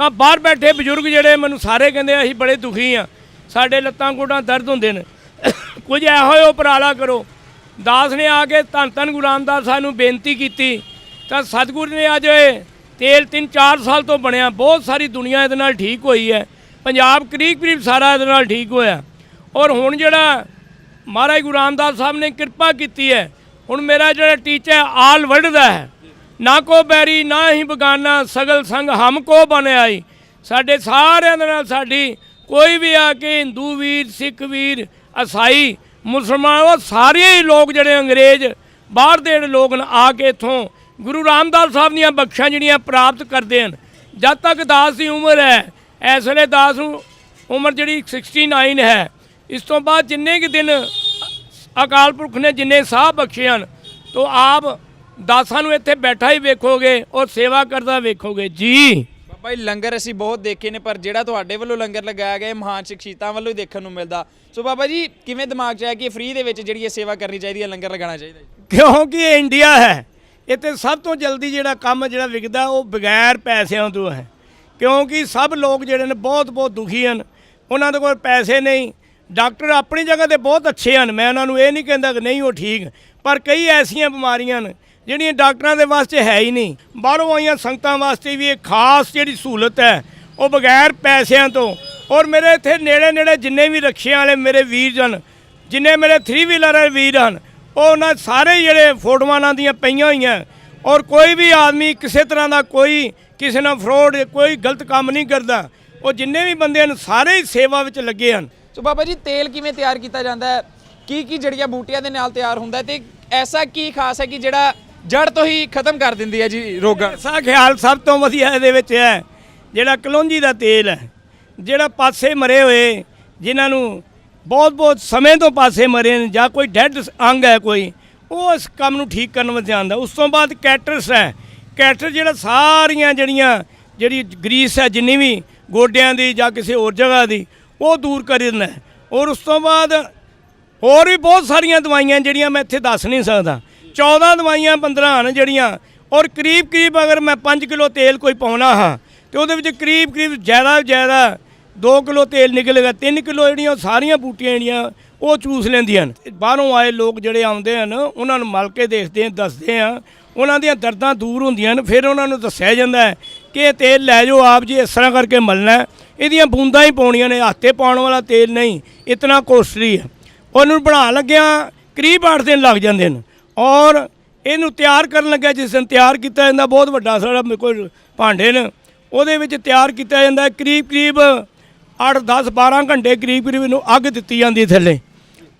ਤਾਂ ਬਾਹਰ ਬੈਠੇ ਬਜ਼ੁਰਗ ਜਿਹੜੇ ਮੈਨੂੰ ਸਾਰੇ ਕਹਿੰਦੇ ਅਸੀਂ ਬੜੇ ਦੁਖੀ ਆ। ਸਾਡੇ ਲੱਤਾਂ ਗੋਡਾਂ ਦਰਦ ਹੁੰਦੇ ਨੇ। ਕੁਝ ਇਹੋ ਜਿਹਾ ਉਪਰਾਲਾ ਕਰੋ। ਦਾਸ ਨੇ ਆ ਕੇ ਧੰਨ ਧੰਨ ਗੁਰੂ ਰਾਮਦਾਸ ਸਾਹਿਬ ਨੂੰ ਬੇਨਤੀ ਕੀਤੀ। ਤਾਂ ਸਤਿਗੁਰੂ ਨੇ ਅੱਜ ਇਹ ਤੇਲ 3-4 ਸਾਲ ਤੋਂ ਬਣਿਆ। ਬਹੁਤ ਸਾਰੀ ਦੁਨੀਆ ਇਹਦੇ ਨਾਲ ਠੀਕ ਹੋਈ ਹੈ। ਪੰਜਾਬ ਕਰੀਬ ਕਰੀਬ ਸਾਰਾ ਇਹਦੇ ਨਾਲ ਠੀਕ ਹੋਇਆ। ਔਰ ਹੁਣ ਜਿਹੜਾ ਮਹਾਰਾਜ ਗੁਰੂ ਰਾਮਦਾਸ ਸਾਹਿਬ ਨੇ ਕਿਰਪਾ ਕੀਤੀ ਹੈ, ਹੁਣ ਮੇਰਾ ਜਿਹੜਾ ਟੀਚਾ ਆਲ ਵਰਲਡ ਦਾ ਹੈ। ਨਾ ਕੋ ਬੈਰੀ, ਨਾ ਹੀ ਬਗਾਨਾ, ਸਗਲ ਸੰਗ ਹਮ ਕੋ ਬਨ ਆਈ। ਸਾਡੇ ਸਾਰਿਆਂ ਦੇ ਨਾਲ ਸਾਡੀ ਕੋਈ ਵੀ ਆ ਕੇ ਹਿੰਦੂ ਵੀਰ, ਸਿੱਖ ਵੀਰ ਈਸਾਈ ਮੁਸਲਮਾਨ, ਉਹ ਸਾਰੇ ਹੀ ਲੋਕ ਜਿਹੜੇ ਅੰਗਰੇਜ਼, ਬਾਹਰ ਦੇ ਜਿਹੜੇ ਲੋਕ ਨੇ ਆ ਕੇ ਇਥੋਂ ਗੁਰੂ ਰਾਮਦਾਸ ਸਾਹਿਬ ਦੀਆਂ ਬਖਸ਼ਾਂ ਜਿਹੜੀਆਂ ਪ੍ਰਾਪਤ ਕਰਦੇ ਹਨ। ਜਦ ਤੱਕ ਦਾਸ ਦੀ ਉਮਰ ਹੈ, ਇਸ ਵੇਲੇ ਦਾਸ ਨੂੰ ਉਮਰ ਜਿਹੜੀ 69 ਹੈ। ਇਸ ਤੋਂ ਬਾਅਦ ਜਿੰਨੇ ਕੁ ਦਿਨ ਅਕਾਲ ਪੁਰਖ ਨੇ ਜਿੰਨੇ ਸਾਹ ਬਖਸ਼ੇ ਹਨ, ਤੋ ਆਪ ਦਾਸਾਂ ਨੂੰ ਇੱਥੇ ਬੈਠਾ ਹੀ ਵੇਖੋਗੇ ਔਰ ਸੇਵਾ ਕਰਦਾ ਵੇਖੋਗੇ। ਜੀ। ਬਾਬਾ ਜੀ ਲੰਗਰ ਅਸੀਂ ਬਹੁਤ ਦੇਖੇ ਨੇ ਪਰ ਜਿਹੜਾ ਤੁਹਾਡੇ ਵੱਲੋਂ ਲੰਗਰ ਲਗਾਇਆ ਗਿਆ ਇਹ ਮਹਾਨ ਸ਼ਖਸੀਅਤਾਂ ਵੱਲੋਂ ਹੀ ਦੇਖਣ ਨੂੰ ਮਿਲਦਾ। ਸੋ ਬਾਬਾ ਜੀ ਕਿਵੇਂ ਦਿਮਾਗ 'ਚ ਆਇਆ ਕਿ ਫ੍ਰੀ ਦੇ ਵਿੱਚ ਜਿਹੜੀ ਇਹ ਸੇਵਾ ਕਰਨੀ ਚਾਹੀਦੀ ਹੈ ਲੰਗਰ ਲਗਾਉਣਾ ਚਾਹੀਦਾ ਜੀ? ਕਿਉਂਕਿ ਇਹ ਇੰਡੀਆ ਹੈ ਇੱਥੇ ਸਭ ਤੋਂ ਜਲਦੀ ਜਿਹੜਾ ਕੰਮ ਜਿਹੜਾ ਵਿਕਦਾ ਉਹ ਬਗੈਰ ਪੈਸਿਆਂ ਤੋਂ ਹੈ। ਕਿਉਂਕਿ ਸਭ ਲੋਕ ਜਿਹੜੇ ਨੇ ਬਹੁਤ ਬਹੁਤ ਦੁਖੀ ਹਨ। ਉਹਨਾਂ ਦੇ ਕੋਲ ਪੈਸੇ ਨਹੀਂ। ਡਾਕਟਰ ਆਪਣੀ ਜਗ੍ਹਾ ਤੇ ਬਹੁਤ ਅੱਛੇ ਹਨ। ਮੈਂ ਉਹਨਾਂ ਨੂੰ ਇਹ ਨਹੀਂ ਕਹਿੰਦਾ ਕਿ ਨਹੀਂ ਉਹ ਠੀਕ। ਪਰ ਕਈ ਐਸੀਆਂ ਬਿਮਾਰੀਆਂ ਨੇ ਜਿਹੜੀਆਂ ਡਾਕਟਰਾਂ ਦੇ ਵਾਸਤੇ ਹੈ ਹੀ ਨਹੀਂ, ਬਾਹਰੋਂ ਆਈਆਂ ਸੰਗਤਾਂ ਵਾਸਤੇ ਵੀ ਇਹ ਖਾਸ ਜਿਹੜੀ ਸਹੂਲਤ ਹੈ, ਉਹ ਬਗੈਰ ਪੈਸਿਆਂ ਤੋਂ। ਔਰ ਮੇਰੇ ਇੱਥੇ ਨੇੜੇ ਨੇੜੇ ਜਿੰਨੇ ਵੀ ਰਕਸ਼ਿਆਂ ਵਾਲੇ ਮੇਰੇ ਵੀਰ ਜਨ, ਜਿੰਨੇ ਮੇਰੇ 3 ਵੀਲਰ ਵਾਲੇ ਵੀਰ ਹਨ, ਉਹ ਉਹਨਾਂ ਸਾਰੇ ਜਿਹੜੇ ਫੋਟੋਆਂ ਨਾਲ ਦੀਆਂ ਪਈਆਂ ਹੋਈਆਂ। ਔਰ ਕੋਈ ਵੀ ਆਦਮੀ ਕਿਸੇ ਤਰ੍ਹਾਂ ਦਾ ਕੋਈ, ਕਿਸੇ ਨਾਲ ਫਰੋਡ ਕੋਈ ਗਲਤ ਕੰਮ ਨਹੀਂ ਕਰਦਾ। ਉਹ ਜਿੰਨੇ ਵੀ ਬੰਦੇ ਹਨ, ਸਾਰੇ ਹੀ ਸੇਵਾ ਵਿੱਚ ਲੱਗੇ ਹਨ। ਸੋ ਬਾਬਾ ਜੀ, ਤੇਲ ਕਿਵੇਂ ਤਿਆਰ ਕੀਤਾ ਜਾਂਦਾ ਹੈ? ਕੀ ਕੀ ਜੜੀਆਂ ਬੂਟੀਆਂ ਦੇ ਨਾਲ ਤਿਆਰ ਹੁੰਦਾ ਹੈ? ਤੇ ਐਸਾ ਕੀ ਖਾਸ ਹੈ ਕਿ ਜਿਹੜਾ ਜੜ ਤੋਂ ਹੀ ਖਤਮ ਕਰ ਦਿੰਦੀ ਹੈ ਜੀ ਰੋਗਾਂ। ਸਾ ਖਿਆਲ ਸਭ ਤੋਂ ਵਧੀਆ ਇਹਦੇ ਵਿੱਚ ਹੈ, ਜਿਹੜਾ ਕਲੌਂਜੀ ਦਾ ਤੇਲ ਹੈ, ਜਿਹੜਾ ਪਾਸੇ ਮਰੇ ਹੋਏ, ਜਿਨ੍ਹਾਂ ਨੂੰ ਬਹੁਤ ਬਹੁਤ ਸਮੇਂ ਤੋਂ ਪਾਸੇ ਮਰੇ ਨੇ, ਜਾਂ ਕੋਈ ਡੈਡ ਅੰਗ ਹੈ ਕੋਈ, ਉਹ ਇਸ ਕੰਮ ਨੂੰ ਠੀਕ ਕਰਨ ਵਿੱਚ ਆਉਂਦਾ ਉਸ ਤੋਂ ਬਾਅਦ ਕੈਟਰਸ ਹੈ। ਕੈਟਰ ਜਿਹੜਾ ਸਾਰੀਆਂ ਜਿਹੜੀਆਂ, ਜਿਹੜੀ ਗਰੀਸ ਹੈ, ਜਿੰਨੀ ਵੀ ਗੋਡਿਆਂ ਦੀ ਜਾਂ ਕਿਸੇ ਹੋਰ ਜਗ੍ਹਾ ਦੀ, ਉਹ ਦੂਰ ਕਰ ਦਿੰਦਾ ਔਰ ਉਸ ਤੋਂ ਬਾਅਦ ਹੋਰ ਵੀ ਬਹੁਤ ਸਾਰੀਆਂ ਦਵਾਈਆਂ ਜਿਹੜੀਆਂ ਮੈਂ ਇੱਥੇ ਦੱਸ ਨਹੀਂ ਸਕਦਾ। 14 ਦਵਾਈਆਂ 15 ਹਨ ਜਿਹੜੀਆਂ, ਔਰ ਕਰੀਬ ਕਰੀਬ ਅਗਰ ਮੈਂ 5 ਕਿਲੋ ਤੇਲ ਕੋਈ ਪਾਉਣਾ ਹਾਂ, ਤੇ ਉਹਦੇ ਵਿੱਚ ਕਰੀਬ ਕਰੀਬ ਜ਼ਿਆਦਾ ਤੋਂ ਜ਼ਿਆਦਾ 2 ਕਿਲੋ ਤੇਲ ਨਿਕਲੇਗਾ 3 ਕਿਲੋ ਜਿਹੜੀਆਂ ਉਹ ਸਾਰੀਆਂ ਬੂਟੀਆਂ ਜਿਹੜੀਆਂ, ਉਹ ਚੂਸ ਲੈਂਦੀਆਂ ਹਨ। ਬਾਹਰੋਂ ਆਏ ਲੋਕ ਜਿਹੜੇ ਆਉਂਦੇ ਹਨ, ਉਹਨਾਂ ਨੂੰ ਮਲ ਕੇ ਦੇਖਦੇ ਆ ਦੱਸਦੇ ਆ ਉਹਨਾਂ ਦੀਆਂ ਦਰਦਾਂ ਦੂਰ ਹੁੰਦੀਆਂ ਹਨ, ਫਿਰ ਉਹਨਾਂ ਨੂੰ ਦੱਸਿਆ ਜਾਂਦਾ ਹੈ ਕਿ ਇਹ ਤੇਲ ਲੈ ਜਾਓ, ਆਪ ਜੀ ਇਸ ਤਰ੍ਹਾਂ ਕਰਕੇ ਮਲਣਾ ਇਹਦੀਆਂ ਬੂੰਦਾਂ ਹੀ ਪਾਉਣੀਆਂ ਨੇ, ਹੱਥੇ ਪਾਉਣ ਵਾਲਾ ਤੇਲ ਨਹੀਂ, ਇਤਨਾ ਕੋਸਟਲੀ ਹੈ। ਉਹਨੂੰ ਬਣਾ ਲੱਗਿਆ ਕਰੀਬ 8 ਦਿਨ ਲੱਗ ਜਾਂਦੇ ਨੇ ਔਰ ਇਹਨੂੰ ਤਿਆਰ ਕਰਨ ਲੱਗਿਆ, ਜਿਸ ਦਿਨ ਤਿਆਰ ਕੀਤਾ ਜਾਂਦਾ, ਬਹੁਤ ਵੱਡਾ ਸਾਡਾ ਮੇਰੇ ਕੋਲ ਭਾਂਡੇ ਨੇ। ਉਹਦੇ ਵਿੱਚ ਤਿਆਰ ਕੀਤਾ ਜਾਂਦਾ ਕਰੀਬ ਕਰੀਬ 8 10 12 ਘੰਟੇ ਕਰੀਬ ਕਰੀਬ ਇਹਨੂੰ ਅੱਗ ਦਿੱਤੀ ਜਾਂਦੀ ਥੱਲੇ।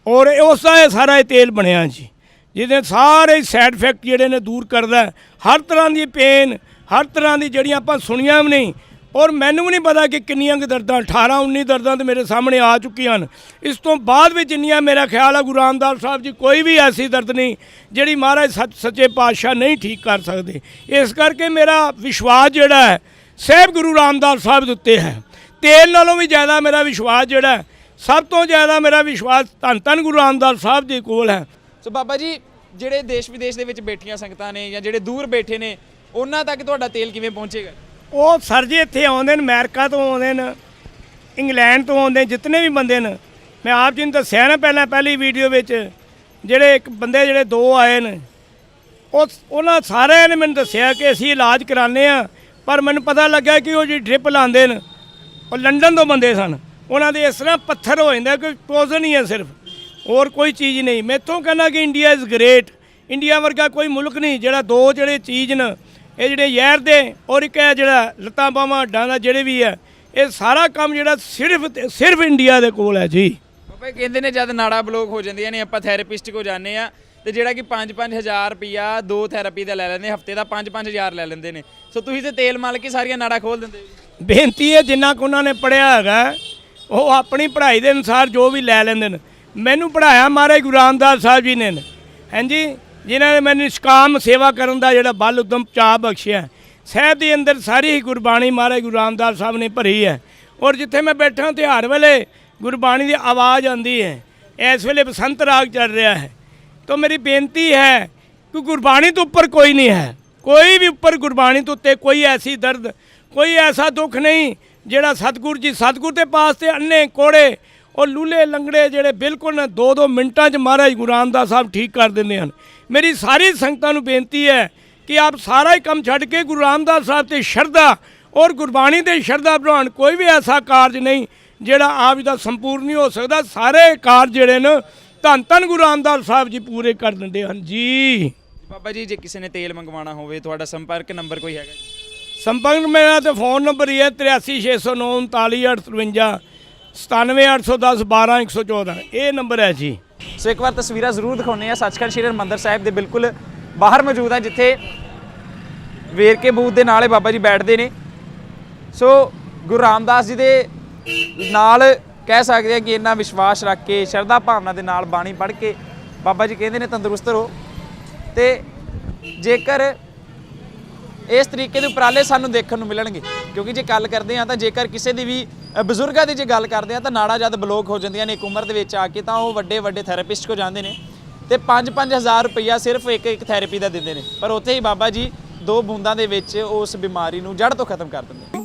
ਔਰ ਇਹ ਉਸ ਦਾ ਸਾਰਾ ਇਹ ਤੇਲ ਬਣਿਆ ਜੀ, ਜਿਹਦੇ ਸਾਰੇ ਸਾਈਡ ਇਫੈਕਟ ਜਿਹੜੇ ਨੇ ਦੂਰ ਕਰਦਾ। ਹਰ ਤਰ੍ਹਾਂ ਦੀ ਪੇਨ ਹਰ ਤਰ੍ਹਾਂ ਦੀ ਜਿਹੜੀਆਂ ਆਪਾਂ ਸੁਣੀਆਂ ਵੀ ਨਹੀਂ ਔਰ ਮੈਨੂੰ ਵੀ ਨਹੀਂ ਪਤਾ ਕਿ ਕਿੰਨੀਆਂ ਕੁ ਦਰਦਾਂ 18 19 ਦਰਦਾਂ ਤੇ ਮੇਰੇ ਸਾਹਮਣੇ ਆ ਚੁੱਕੀਆਂ ਹਨ। ਇਸ ਤੋਂ ਬਾਅਦ ਵੀ ਜਿੰਨੀਆਂ ਮੇਰਾ ਖਿਆਲ ਆ, ਗੁਰੂ ਰਾਮਦਾਸ ਸਾਹਿਬ ਜੀ, ਕੋਈ ਵੀ ਐਸੀ ਦਰਦ ਨਹੀਂ ਜਿਹੜੀ ਮਹਾਰਾਜ ਸੱਚ, ਸੱਚੇ ਪਾਤਸ਼ਾਹ ਨਹੀਂ ਠੀਕ ਕਰ ਸਕਦੇ। ਇਸ ਕਰਕੇ ਮੇਰਾ ਵਿਸ਼ਵਾਸ ਜਿਹੜਾ ਹੈ, ਸਹਿਬ ਗੁਰੂ ਰਾਮਦਾਸ ਸਾਹਿਬ ਦੇ ਉੱਤੇ ਹੈ। ਤੇਲ ਨਾਲੋਂ ਵੀ ਜ਼ਿਆਦਾ ਮੇਰਾ ਵਿਸ਼ਵਾਸ ਜਿਹੜਾ ਸਭ ਤੋਂ ਜ਼ਿਆਦਾ ਮੇਰਾ ਵਿਸ਼ਵਾਸ ਧੰਨ ਧੰਨ ਗੁਰੂ ਰਾਮਦਾਸ ਸਾਹਿਬ ਜੀ ਕੋਲ ਹੈ। ਸੋ ਬਾਬਾ ਜੀ, ਜਿਹੜੇ ਦੇਸ਼ ਵਿਦੇਸ਼ ਦੇ ਵਿੱਚ ਬੈਠੀਆਂ ਸੰਗਤਾਂ ਨੇ ਜਾਂ ਜਿਹੜੇ ਦੂਰ ਬੈਠੇ ਨੇ, ਉਹਨਾਂ ਤੱਕ ਤੁਹਾਡਾ ਤੇਲ ਕਿਵੇਂ ਪਹੁੰਚੇਗਾ? ਉਹ ਸਰ ਜੀ ਇੱਥੇ ਆਉਂਦੇ ਨੇ, ਅਮਰੀਕਾ ਤੋਂ ਆਉਂਦੇ ਨੇ, ਇੰਗਲੈਂਡ ਤੋਂ ਆਉਂਦੇ ਜਿੰਨੇ ਵੀ ਬੰਦੇ ਨੇ। ਮੈਂ ਆਪ ਜੀ ਨੂੰ ਦੱਸਿਆ ਨਾ ਪਹਿਲਾਂ, ਪਹਿਲੀ ਵੀਡੀਓ ਵਿੱਚ, ਜਿਹੜੇ ਇੱਕ ਬੰਦੇ ਜਿਹੜੇ ਦੋ ਆਏ ਨੇ, ਉਹ ਉਹਨਾਂ ਸਾਰਿਆਂ ਨੇ ਮੈਨੂੰ ਦੱਸਿਆ ਕਿ ਅਸੀਂ ਇਲਾਜ ਕਰਾਉਂਦੇ ਆ ਪਰ ਮੈਨੂੰ ਪਤਾ ਲੱਗਾ ਕਿ ਉਹ ਜਿਹੜੀ ਡ੍ਰਿਪ ਲਾਉਂਦੇ ਨੇ, ਉਹ ਲੰਡਨ ਤੋਂ ਬੰਦੇ ਸਨ। ਉਹਨਾਂ ਦੇ ਇਸ ਤਰ੍ਹਾਂ ਪੱਥਰ ਹੋ ਜਾਂਦਾ ਕਿ ਪੋਜ਼ਨ ਹੀ ਹੈ ਸਿਰਫ। ਹੋਰ ਕੋਈ ਚੀਜ਼ ਨਹੀਂ। ਮੈਥੋਂ ਕਹਿੰਦਾ ਕਿ ਇੰਡੀਆ ਇਜ਼ ਗ੍ਰੇਟ ਇੰਡੀਆ ਵਰਗਾ ਕੋਈ ਮੁਲਕ ਨਹੀਂ ਜਿਹੜਾ ਦੋ ਜਿਹੜੇ ਚੀਜ਼ ਨੇ ਇਹ ਜਿਹੜੇ ਜ਼ਹਿਰ ਦੇ ਔਰ ਇੱਕ ਇਹ ਜਿਹੜਾ ਲੱਤਾਂ ਬਾਹਾਂ ਹੱਡਾਂ ਦਾ ਜਿਹੜੇ ਵੀ ਹੈ ਇਹ ਸਾਰਾ ਕੰਮ ਜਿਹੜਾ ਸਿਰਫ ਤੇ ਸਿਰਫ ਇੰਡੀਆ ਦੇ ਕੋਲ ਹੈ ਜੀ। ਬਾਬਾ ਕਹਿੰਦੇ ਨੇ ਜਦ ਨਾੜਾ ਬਲੌਕ ਹੋ ਜਾਂਦੀਆਂ ਨੇ ਆਪਾਂ ਥੈਰੇਪਿਸਟ ਕੋ ਜਾਂਦੇ ਆ ਤੇ ਜਿਹੜਾ ਕਿ 5-5000 ਰੁਪਿਆ ਦੋ ਥੈਰੇਪੀ ਦਾ ਲੈ ਲੈਂਦੇ ਹਫ਼ਤੇ ਦਾ 5-5000 ਲੈ ਲੈਂਦੇ ਨੇ। ਸੋ ਤੁਸੀਂ ਤੇ ਤੇਲ ਮਲ ਕੇ ਸਾਰੀਆਂ ਨਾੜਾਂ ਖੋਲ ਦਿੰਦੇ ਹੋ ਬੇਨਤੀ ਹੈ ਜਿੰਨਾ ਕੁ ਉਹਨਾਂ ਨੇ ਪੜਿਆ ਹੈਗਾ ਉਹ ਆਪਣੀ ਪੜ੍ਹਾਈ ਦੇ ਅਨੁਸਾਰ ਜੋ ਵੀ ਲੈ ਲੈਂਦੇ ਨੇ। ਮੈਨੂੰ ਪੜਾਇਆ ਮਹਾਰਾਜ ਗੁਰੂ ਰਾਮਦਾਸ ਸਾਹਿਬ ਜੀ ਨੇ। ਹਾਂਜੀ ਜਿਨ੍ਹਾਂ ਨੇ ਮੈਨੂੰ ਨਿਸ਼ਕਾਮ ਸੇਵਾ ਕਰਨ ਦਾ ਜਿਹੜਾ ਬਲ ਉਦਮ ਚਾਹ ਬਖਸ਼ਿਆ ਸਾਹਿਬ ਦੇ ਅੰਦਰ ਸਾਰੀ ਹੀ ਗੁਰਬਾਣੀ ਮਹਾਰਾਜ ਗੁਰੂ ਰਾਮਦਾਸ ਸਾਹਿਬ ਨੇ ਭਰੀ ਹੈ। ਔਰ ਜਿੱਥੇ ਮੈਂ ਬੈਠਾ ਤਿਉਹਾਰ ਵੇਲੇ ਗੁਰਬਾਣੀ ਦੀ ਆਵਾਜ਼ ਆਉਂਦੀ ਹੈ। ਇਸ ਵੇਲੇ ਬਸੰਤ ਰਾਗ ਚੱਲ ਰਿਹਾ ਹੈ। ਤਾਂ ਮੇਰੀ ਬੇਨਤੀ ਹੈ ਕਿ ਗੁਰਬਾਣੀ ਤੋਂ ਉੱਪਰ ਕੋਈ ਨਹੀਂ ਹੈ। ਕੋਈ ਵੀ ਉੱਪਰ ਗੁਰਬਾਣੀ ਤੋਂ ਉੱਤੇ ਕੋਈ ਐਸੀ ਦਰਦ, ਕੋਈ ਐਸਾ ਦੁੱਖ ਨਹੀਂ, ਜਿਹੜਾ ਸਤਿਗੁਰ ਜੀ, ਸਤਿਗੁਰ ਦੇ ਪਾਸ ਤੇ ਅੰਨੇ ਕੋੜੇ ਉਹ ਲੂਲੇ ਲੰਗੜੇ ਜਿਹੜੇ ਬਿਲਕੁਲ ਨਾ ਦੋ ਦੋ ਮਿੰਟਾਂ 'ਚ ਮਹਾਰਾਜ ਗੁਰੂ ਰਾਮਦਾਸ ਸਾਹਿਬ ਠੀਕ ਕਰ ਦਿੰਦੇ ਹਨ। ਮੇਰੀ ਸਾਰੀ ਸੰਗਤਾਂ ਨੂੰ ਬੇਨਤੀ ਹੈ ਕਿ ਆਪ ਸਾਰਾ ਹੀ ਕੰਮ ਛੱਡ ਕੇ ਗੁਰੂ ਰਾਮਦਾਸ ਸਾਹਿਬ ਤੇ ਸ਼ਰਧਾ ਔਰ ਗੁਰਬਾਣੀ ਤੇ ਸ਼ਰਧਾ ਬਣਾਉਣ ਕੋਈ ਵੀ ਐਸਾ ਕਾਰਜ ਨਹੀਂ ਜਿਹੜਾ ਆਪ ਜੀ ਦਾ ਸੰਪੂਰਨ ਨਹੀਂ ਹੋ ਸਕਦਾ। ਸਾਰੇ ਕਾਰਜ ਜਿਹੜੇ ਨੇ ਧੰਨ ਧੰਨ ਗੁਰੂ ਰਾਮਦਾਸ ਸਾਹਿਬ ਜੀ ਪੂਰੇ ਕਰ ਦਿੰਦੇ ਹਨ। ਜੀ। ਬਾਬਾ ਜੀ ਜੇ ਕਿਸੇ ਨੇ ਤੇਲ ਮੰਗਵਾਉਣਾ ਹੋਵੇ ਤੁਹਾਡਾ ਸੰਪਰਕ ਨੰਬਰ ਕੋਈ ਹੈਗਾ ਜੀ? ਸੰਪਰਕ ਮੇਰਾ ਤੇ ਫੋਨ ਨੰਬਰ ਹੀ ਹੈ 8369939853 97810 12114 ਇਹ ਨੰਬਰ ਹੈ ਜੀ। ਸੋ ਇੱਕ ਵਾਰ ਤਸਵੀਰਾਂ ਜ਼ਰੂਰ ਦਿਖਾਉਂਦੇ ਆ ਸੱਚਖੰਡ ਸ਼੍ਰੀ ਹਰਿਮੰਦਰ ਸਾਹਿਬ ਦੇ ਬਿਲਕੁਲ ਬਾਹਰ ਮੌਜੂਦ ਆ ਜਿੱਥੇ ਵੇਰਕੇ ਬੂਥ ਦੇ ਨਾਲ ਬਾਬਾ ਜੀ ਬੈਠਦੇ ਨੇ। ਸੋ ਗੁਰੂ ਰਾਮਦਾਸ ਜੀ ਦੇ ਨਾਲ ਕਹਿ ਸਕਦੇ ਆ ਕਿ ਇੰਨਾ ਵਿਸ਼ਵਾਸ ਰੱਖ ਕੇ, ਸ਼ਰਧਾ ਭਾਵਨਾ ਦੇ ਨਾਲ ਬਾਣੀ ਪੜ੍ਹ ਕੇ ਬਾਬਾ ਜੀ ਕਹਿੰਦੇ ਨੇ, ਤੰਦਰੁਸਤ ਰਹੋ। ਤੇ ਜੇਕਰ ਇਸ ਤਰੀਕੇ ਦੇ ਉਪਰਾਲੇ ਸਾਨੂੰ ਦੇਖਣ ਨੂੰ ਮਿਲਣਗੇ, ਕਿਉਂਕਿ ਜੇ ਗੱਲ ਕਰਦੇ ਆ ਤਾਂ ਜੇਕਰ ਕਿਸੇ ਦੀ ਵੀ ਬਜ਼ੁਰਗਾਂ ਦੀ ਜੇ ਗੱਲ ਕਰਦੇ ਆ ਤਾਂ ਨਾੜਾ ਜਦ ਬਲੋਕ ਹੋ ਜਾਂਦੀਆਂ ਨੇ ਇੱਕ ਉਮਰ ਦੇ ਵਿੱਚ ਆ ਕੇ ਤਾਂ ਉਹ ਵੱਡੇ ਵੱਡੇ ਥੈਰੇਪਿਸਟ ਕੋ ਜਾਂਦੇ ਨੇ ਤੇ 5-5000 ਰੁਪਈਆ ਸਿਰਫ ਇੱਕ ਇੱਕ ਥੈਰੇਪੀ ਦਾ ਦਿੰਦੇ ਨੇ। ਪਰ ਉੱਥੇ ਹੀ ਬਾਬਾ ਜੀ ਦੋ ਬੂੰਦਾਂ ਦੇ ਵਿੱਚ ਉਸ ਬਿਮਾਰੀ ਨੂੰ ਜੜ ਤੋਂ ਖਤਮ ਕਰ ਦਿੰਦੇ